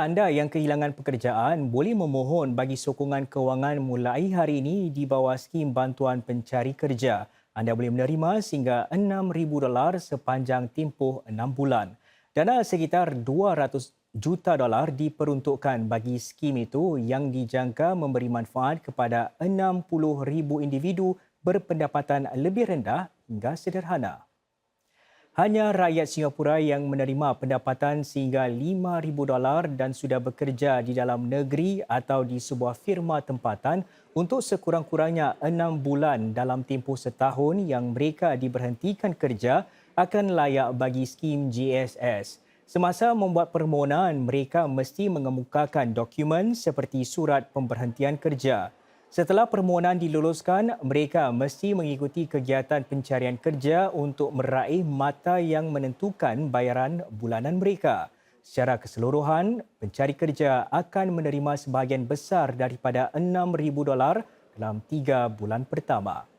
Anda yang kehilangan pekerjaan boleh memohon bagi sokongan kewangan mulai hari ini di bawah skim bantuan pencari kerja. Anda boleh menerima sehingga RM6,000 sepanjang tempoh 6 bulan. Dana sekitar 200 juta dolar diperuntukkan bagi skim itu yang dijangka memberi manfaat kepada 60,000 individu berpendapatan lebih rendah hingga sederhana. Hanya rakyat Singapura yang menerima pendapatan sehingga RM5,000 dan sudah bekerja di dalam negeri atau di sebuah firma tempatan untuk sekurang-kurangnya enam bulan dalam tempoh setahun yang mereka diberhentikan kerja akan layak bagi skim GSS. Semasa membuat permohonan, mereka mesti mengemukakan dokumen seperti surat pemberhentian kerja. Setelah permohonan diluluskan, mereka mesti mengikuti kegiatan pencarian kerja untuk meraih mata yang menentukan bayaran bulanan mereka. Secara keseluruhan, pencari kerja akan menerima sebahagian besar daripada RM6,000 dalam tiga bulan pertama.